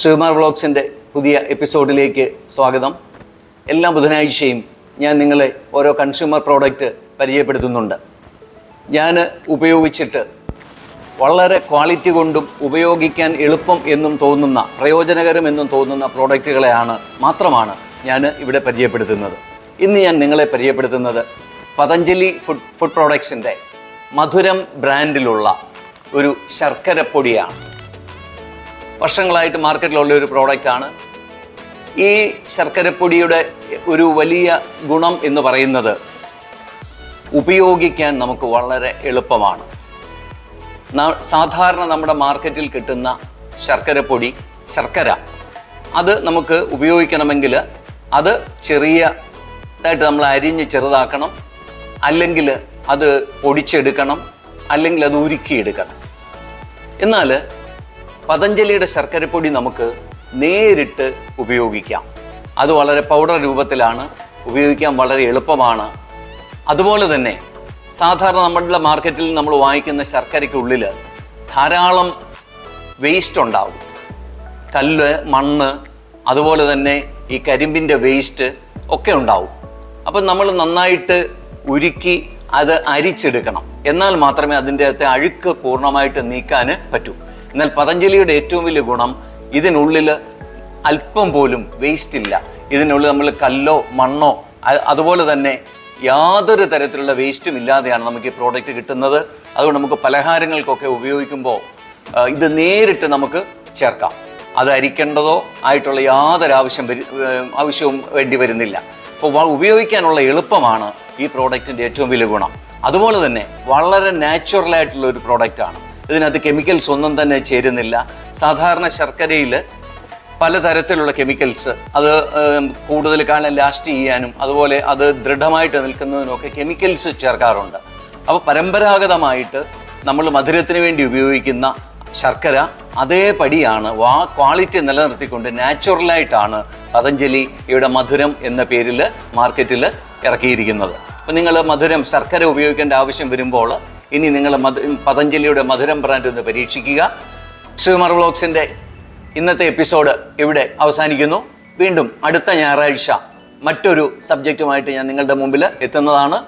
ശ്രീകുമാർ വ്ളോഗ്സിന്റെ പുതിയ എപ്പിസോഡിലേക്ക് സ്വാഗതം. എല്ലാ ബുധനാഴ്ചയും ഞാൻ നിങ്ങളെ ഓരോ കൺസ്യൂമർ പ്രോഡക്റ്റ് പരിചയപ്പെടുത്തുന്നുണ്ട്. ഞാൻ ഉപയോഗിച്ചിട്ട് വളരെ ക്വാളിറ്റി കൊണ്ടും ഉപയോഗിക്കാൻ എളുപ്പം എന്നും തോന്നുന്ന പ്രയോജനകരം എന്നും തോന്നുന്ന പ്രോഡക്റ്റുകളെയാണ് മാത്രമാണ് ഞാൻ ഇവിടെ പരിചയപ്പെടുത്തുന്നത്. ഇന്ന് ഞാൻ നിങ്ങളെ പരിചയപ്പെടുത്തുന്നത് പതഞ്ജലി ഫുഡ് ഫുഡ് പ്രോഡക്ട്സിന്റെ മധുരം ബ്രാൻഡിലുള്ള ഒരു ശർക്കരപ്പൊടിയാണ്. വർഷങ്ങളായിട്ട് മാർക്കറ്റിലുള്ള ഒരു പ്രോഡക്റ്റാണ്. ഈ ശർക്കരപ്പൊടിയുടെ ഒരു വലിയ ഗുണം എന്ന് പറയുന്നത് ഉപയോഗിക്കാൻ നമുക്ക് വളരെ എളുപ്പമാണ്. സാധാരണ നമ്മുടെ മാർക്കറ്റിൽ കിട്ടുന്ന ശർക്കരപ്പൊടി ശർക്കര അത് നമുക്ക് ഉപയോഗിക്കണമെങ്കിൽ അത് ചെറിയ ഇതായിട്ട് നമ്മൾ അരിഞ്ഞ് ചെറുതാക്കണം. അല്ലെങ്കിൽ അത് പൊടിച്ചെടുക്കണം. അല്ലെങ്കിൽ അത് ഉരുക്കിയെടുക്കണം. എന്നാൽ പതഞ്ജലിയുടെ ശർക്കരപ്പൊടി നമുക്ക് നേരിട്ട് ഉപയോഗിക്കാം. അത് വളരെ പൗഡർ രൂപത്തിലാണ് ഉപയോഗിക്കാൻ വളരെ എളുപ്പമാണ്. അതുപോലെ തന്നെ സാധാരണ നമ്മളുടെ മാർക്കറ്റിൽ നമ്മൾ വാങ്ങിക്കുന്ന ശർക്കരയ്ക്കുള്ളിൽ ധാരാളം വേസ്റ്റ് ഉണ്ടാവും. കല്ല് മണ്ണ് അതുപോലെ തന്നെ ഈ കരിമ്പിന്റെ വേസ്റ്റ് ഒക്കെ ഉണ്ടാവും. അപ്പം നമ്മൾ നന്നായിട്ട് ഉരുക്കി അത് അരിച്ചെടുക്കണം. എന്നാൽ മാത്രമേ അതിന്റെ അകത്തെ അഴുക്ക് പൂർണമായിട്ട് നീക്കാൻ പറ്റൂ. എന്നാൽ പതഞ്ജലിയുടെ ഏറ്റവും വലിയ ഗുണം ഇതിനുള്ളിൽ അല്പം പോലും വേസ്റ്റ് ഇല്ല. ഇതിനുള്ളിൽ നമ്മൾ കല്ലോ മണ്ണോ അതുപോലെ തന്നെ യാതൊരു തരത്തിലുള്ള വേസ്റ്റും ഇല്ലാതെയാണ് നമുക്ക് ഈ പ്രോഡക്റ്റ് കിട്ടുന്നത്. അതുകൊണ്ട് നമുക്ക് പലഹാരങ്ങൾക്കൊക്കെ ഉപയോഗിക്കുമ്പോൾ ഇത് നേരിട്ട് നമുക്ക് ചേർക്കാം. അത് അരിക്കേണ്ടതോ ആയിട്ടുള്ള യാതൊരു ആവശ്യം ആവശ്യവും വേണ്ടി വരുന്നില്ല. അപ്പോൾ ഉപയോഗിക്കാനുള്ള എളുപ്പമാണ് ഈ പ്രോഡക്റ്റിന്റെ ഏറ്റവും വലിയ ഗുണം. അതുപോലെ തന്നെ വളരെ നാച്ചുറലായിട്ടുള്ള ഒരു പ്രോഡക്റ്റാണ് ഇതിനകത്ത് കെമിക്കൽസ് ഒന്നും തന്നെ ചേരുന്നില്ല. സാധാരണ ശർക്കരയിൽ പലതരത്തിലുള്ള കെമിക്കൽസ് അത് കൂടുതൽ കാലം ലാസ്റ്റ് ചെയ്യാനും അതുപോലെ അത് ദൃഢമായിട്ട് നിൽക്കുന്നതിനൊക്കെ കെമിക്കൽസ് ചേർക്കാറുണ്ട്. അപ്പോൾ പരമ്പരാഗതമായിട്ട് നമ്മൾ മധുരത്തിന് വേണ്ടി ഉപയോഗിക്കുന്ന ശർക്കര അതേപടിയാണ് വാ ക്വാളിറ്റി നിലനിർത്തിക്കൊണ്ട് നാച്ചുറലായിട്ടാണ് പതഞ്ജലി ഇവിടെ മധുരം എന്ന പേരിൽ മാർക്കറ്റിൽ ഇറക്കിയിരിക്കുന്നത്. അപ്പോൾ നിങ്ങൾ മധുരം ശർക്കര ഉപയോഗിക്കേണ്ട ആവശ്യം വരുമ്പോൾ ഇനി നിങ്ങൾ പതഞ്ജലിയുടെ മധുരം ബ്രാൻഡ് ഒന്ന് പരീക്ഷിക്കുക. ശ്രീകുമാർ വ്ളോഗ്സിന്റെ ഇന്നത്തെ എപ്പിസോഡ് ഇവിടെ അവസാനിക്കുന്നു. വീണ്ടും അടുത്ത ഞായറാഴ്ച മറ്റൊരു സബ്ജക്റ്റുമായിട്ട് ഞാൻ നിങ്ങളുടെ മുമ്പിൽ എത്തുന്നതാണ്.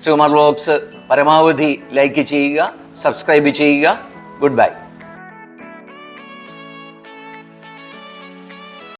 ശ്രീകുമാർ വ്ളോഗ്സ് പരമാവധി ലൈക്ക് ചെയ്യുക സബ്സ്ക്രൈബ് ചെയ്യുക. Good bye.